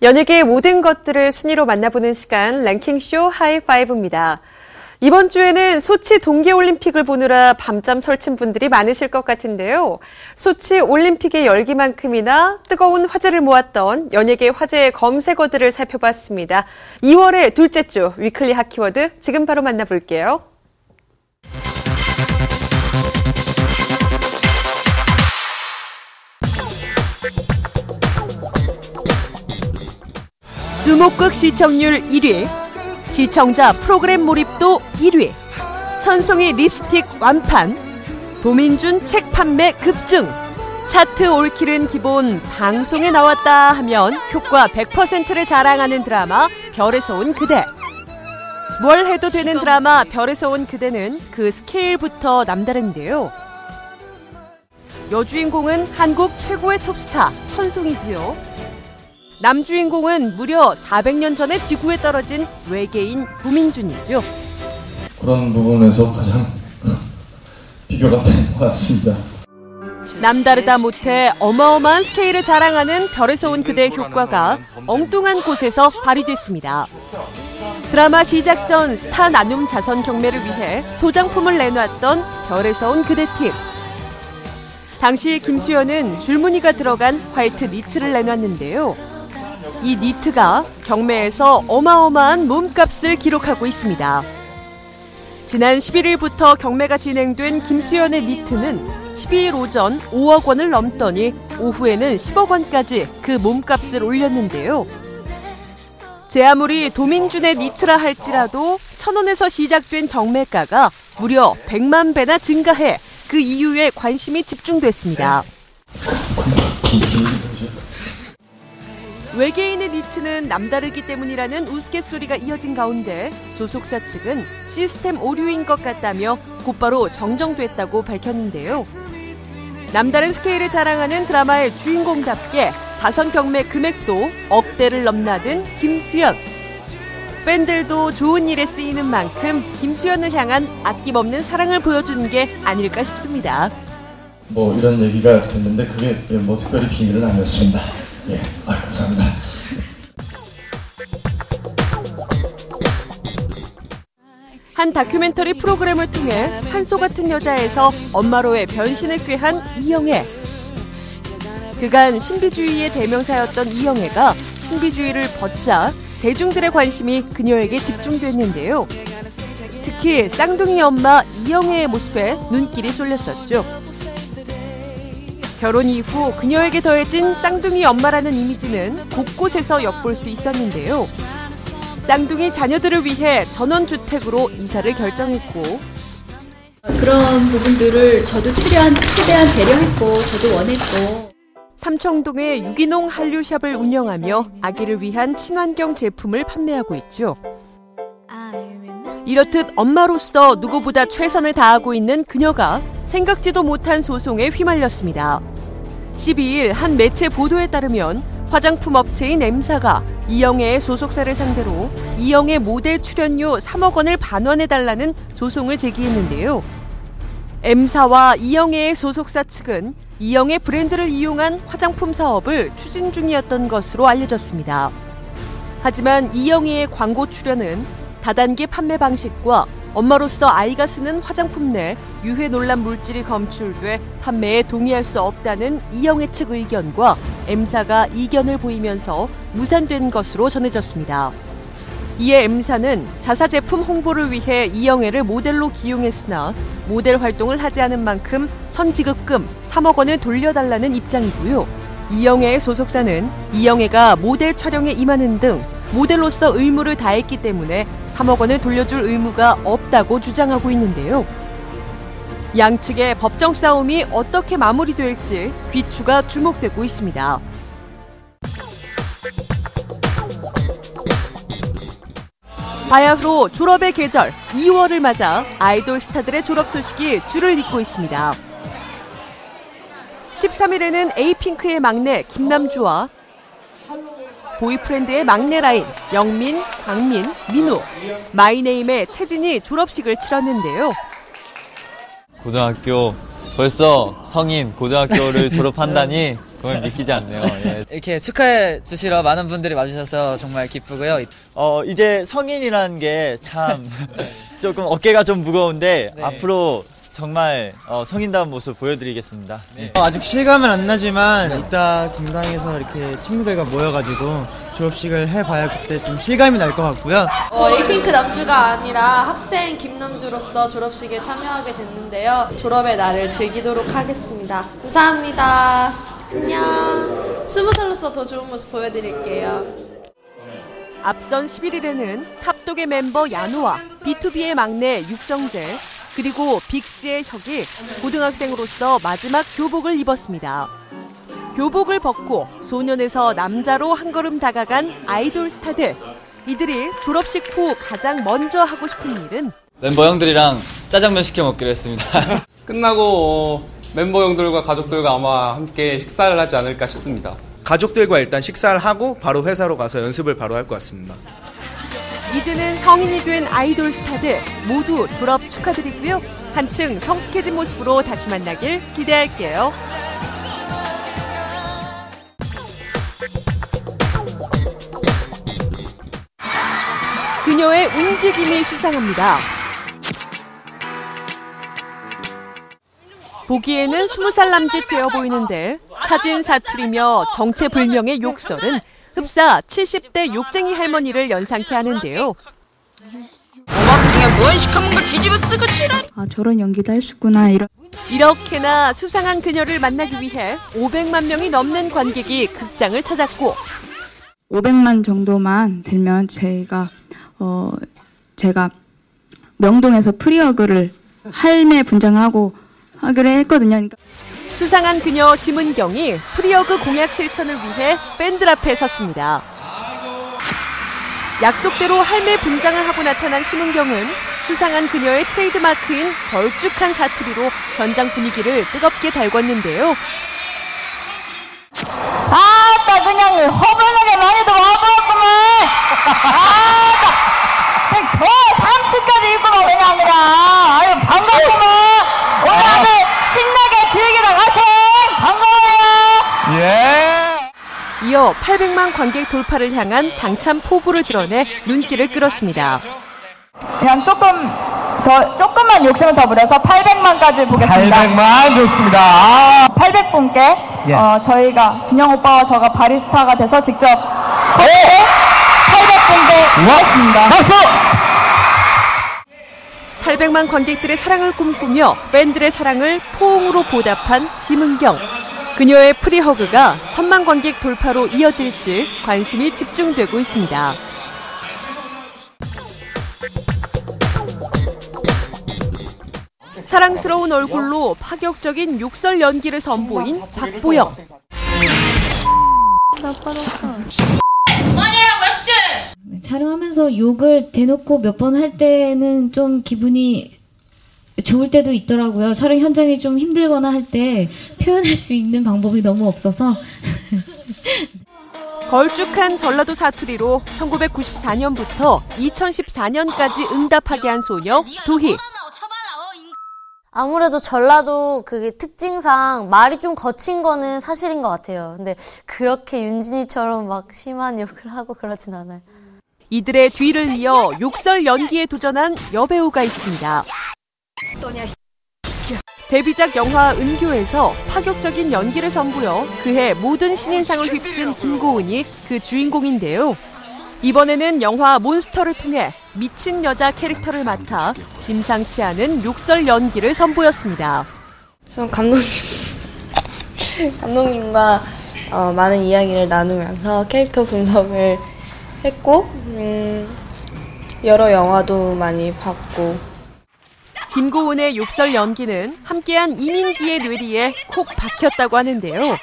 연예계의 모든 것들을 순위로 만나보는 시간 랭킹쇼 하이파이브입니다. 이번 주에는 소치 동계올림픽을 보느라 밤잠 설친 분들이 많으실 것 같은데요. 소치 올림픽의 열기만큼이나 뜨거운 화제를 모았던 연예계 화제의 검색어들을 살펴봤습니다. 2월의 둘째 주 위클리 하키워드 지금 바로 만나볼게요. 주목극 시청률 1위, 시청자 프로그램 몰입도 1위, 천송이 립스틱 완판, 도민준 책 판매 급증, 차트 올킬은 기본 방송에 나왔다 하면 효과 100%를 자랑하는 드라마 별에서 온 그대. 뭘 해도 되는 드라마 별에서 온 그대는 그 스케일부터 남다른데요. 여주인공은 한국 최고의 톱스타 천송이고요. 남주인공은 무려 400년 전에 지구에 떨어진 외계인 도민준이죠. 그런 부분에서 가장 비교가 되는 것 같습니다. 남다르다 못해 어마어마한 스케일을 자랑하는 별에서 온 그대의 효과가 엉뚱한 곳에서 발휘됐습니다. 드라마 시작 전 스타 나눔 자선 경매를 위해 소장품을 내놨던 별에서 온 그대 팀. 당시 김수현은 줄무늬가 들어간 화이트 니트를 내놨는데요. 이 니트가 경매에서 어마어마한 몸값을 기록하고 있습니다. 지난 11일부터 경매가 진행된 김수현의 니트는 12일 오전 5억 원을 넘더니 오후에는 10억 원까지 그 몸값을 올렸는데요. 제 아무리 도민준의 니트라 할지라도 천 원에서 시작된 경매가가 무려 100만 배나 증가해 그 이유에 관심이 집중됐습니다. 외계인의 니트는 남다르기 때문이라는 우스갯소리가 이어진 가운데 소속사 측은 시스템 오류인 것 같다며 곧바로 정정됐다고 밝혔는데요. 남다른 스케일을 자랑하는 드라마의 주인공답게 자선 경매 금액도 억대를 넘나든 김수현. 팬들도 좋은 일에 쓰이는 만큼 김수현을 향한 아낌없는 사랑을 보여주는 게 아닐까 싶습니다. 뭐 이런 얘기가 됐는데 그게 뭐 특별히 비밀은 아니었습니다. 예, 아, 감사합니다. 한 다큐멘터리 프로그램을 통해 산소 같은 여자에서 엄마로의 변신을 꾀한 이영애. 그간 신비주의의 대명사였던 이영애가 신비주의를 벗자 대중들의 관심이 그녀에게 집중됐는데요. 특히 쌍둥이 엄마 이영애의 모습에 눈길이 쏠렸었죠. 결혼 이후 그녀에게 더해진 쌍둥이 엄마라는 이미지는 곳곳에서 엿볼 수 있었는데요. 쌍둥이 자녀들을 위해 전원주택으로 이사를 결정했고 그런 부분들을 저도 최대한, 최대한 배려했고 저도 원했고 삼청동의 유기농 한류샵을 운영하며 아기를 위한 친환경 제품을 판매하고 있죠. 이렇듯 엄마로서 누구보다 최선을 다하고 있는 그녀가 생각지도 못한 소송에 휘말렸습니다. 12일 한 매체 보도에 따르면 화장품 업체인 M사가 이영애의 소속사를 상대로 이영애 모델 출연료 3억 원을 반환해달라는 소송을 제기했는데요. M사와 이영애의 소속사 측은 이영애 브랜드를 이용한 화장품 사업을 추진 중이었던 것으로 알려졌습니다. 하지만 이영애의 광고 출연은 다단계 판매 방식과 엄마로서 아이가 쓰는 화장품 내 유해 논란 물질이 검출돼 판매에 동의할 수 없다는 이영애 측 의견과 M사가 이견을 보이면서 무산된 것으로 전해졌습니다. 이에 M사는 자사 제품 홍보를 위해 이영애를 모델로 기용했으나 모델 활동을 하지 않은 만큼 선지급금 3억 원을 돌려달라는 입장이고요. 이영애의 소속사는 이영애가 모델 촬영에 임하는 등 모델로서 의무를 다했기 때문에 3억 원을 돌려줄 의무가 없다고 주장하고 있는데요. 양측의 법정 싸움이 어떻게 마무리될지 귀추가 주목되고 있습니다. 바야흐로 졸업의 계절 2월을 맞아 아이돌 스타들의 졸업 소식이 줄을 잇고 있습니다. 13일에는 에이핑크의 막내 김남주와 보이프렌드의 막내 라인 영민, 광민, 민우, 마이네임의 채진이 졸업식을 치렀는데요. 고등학교 벌써 성인 고등학교를 졸업한다니 정말 믿기지 않네요. 예. 이렇게 축하해 주시러 많은 분들이 와주셔서 정말 기쁘고요. 어 이제 성인이라는 게 참 조금 어깨가 좀 무거운데 네. 앞으로 정말 어, 성인다운 모습 보여드리겠습니다. 네. 어, 아직 실감은 안 나지만 이따 금당에서 이렇게 친구들과 모여가지고 졸업식을 해봐야 그때 좀 실감이 날 것 같고요. 어, 에이핑크 남주가 아니라 학생 김남주로서 졸업식에 참여하게 됐는데요. 졸업의 날을 즐기도록 하겠습니다. 감사합니다. 안녕. 스무 살로서 더 좋은 모습 보여드릴게요. 앞선 11일에는 탑독의 멤버 야노와 B2B의 막내 육성재 그리고 빅스의 혁이 고등학생으로서 마지막 교복을 입었습니다. 교복을 벗고 소년에서 남자로 한 걸음 다가간 아이돌 스타들. 이들이 졸업식 후 가장 먼저 하고 싶은 일은 멤버 형들이랑 짜장면 시켜 먹기로 했습니다. 끝나고 어, 멤버 형들과 가족들과 아마 함께 식사를 하지 않을까 싶습니다. 가족들과 일단 식사를 하고 바로 회사로 가서 연습을 바로 할 것 같습니다. 이제는 성인이 된 아이돌 스타들 모두 졸업 축하드리고요. 한층 성숙해진 모습으로 다시 만나길 기대할게요. 그녀의 움직임이 수상합니다. 보기에는 20살 남짓 되어 보이는데 차진 사투리며 정체불명의 욕설은 흡사 70대 욕쟁이 할머니를 연상케 하는데요. 아 저런 연기도 할 수 있구나 이런. 이렇게나 수상한 그녀를 만나기 위해 500만 명이 넘는 관객이 극장을 찾았고 500만 정도만 되면 저희가 어 제가 명동에서 프리어그를 할매 분장을 하고 하기로 했거든요. 그러니까 수상한 그녀 심은경이 프리어그 공약 실천을 위해 밴드 앞에 섰습니다. 약속대로 할매 분장을 하고 나타난 심은경은 수상한 그녀의 트레이드마크인 걸쭉한 사투리로 현장 분위기를 뜨겁게 달궜는데요. 아따 그냥 허벌나게 많이도 와보았구만 아따 그냥 저 3층까지 있구만 그냥 그냥 아유 반갑구만 오늘 아들 신나게 즐기러 가셔 반가워요 이어 800만 관객 돌파를 향한 당찬 포부를 드러내 눈길을 끌었습니다. 그냥 조금 더 조금만 욕심을 더 부려서 800만까지 보겠습니다 800만 좋습니다. 800분께 어, 저희가 진영 오빠와 저가 바리스타가 돼서 직접 커피 800분께 주겠습니다 박수! 800만 관객들의 사랑을 꿈꾸며 팬들의 사랑을 포옹으로 보답한 심은경. 그녀의 프리허그가 천만 관객 돌파로 이어질지 관심이 집중되고 있습니다. 사랑스러운 얼굴로 파격적인 욕설 연기를 선보인 박보영. 촬영하면서 욕을 대놓고 몇 번 할 때는 좀 기분이 좋을 때도 있더라고요. 촬영 현장이 좀 힘들거나 할 때 표현할 수 있는 방법이 너무 없어서 걸쭉한 전라도 사투리로 1994년부터 2014년까지 응답하게 한 소녀 도희. 아무래도 전라도 그게 특징상 말이 좀 거친 거는 사실인 것 같아요. 근데 그렇게 윤진이처럼 막 심한 욕을 하고 그러진 않아요. 이들의 뒤를 이어 욕설 연기에 도전한 여배우가 있습니다. 데뷔작 영화 은교에서 파격적인 연기를 선보여 그해 모든 신인상을 휩쓴 김고은이 그 주인공인데요. 이번에는 영화 몬스터를 통해 미친 여자 캐릭터를 맡아 심상치 않은 욕설 연기를 선보였습니다. 전 감독님, 감독님과 어, 많은 이야기를 나누면서 캐릭터 분석을 했고, 음, 여러 영화도 많이 봤고, 김고은의 욕설 연기는 함께한 이민기의 뇌리에 콕 박혔다고 하는데요.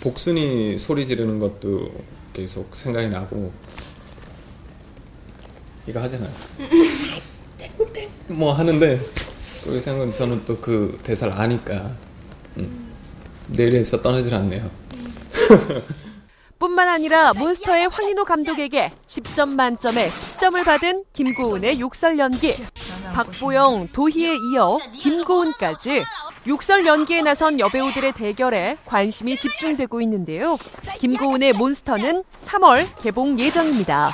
복순이 소리 지르는 것도 계속 생각이 나고 이거 하잖아요. 뭐 하는데 그 생각은 저는 또 그 대사를 아니까 음. 내일에서 떠나질 않네요. 뿐만 아니라 몬스터의 황인호 감독에게 10점 만점에 10점을 받은 김고은의 욕설 연기. 박보영, 도희에 이어 김고은까지 욕설 연기에 나선 여배우들의 대결에 관심이 집중되고 있는데요. 김고은의 몬스터는 3월 개봉 예정입니다.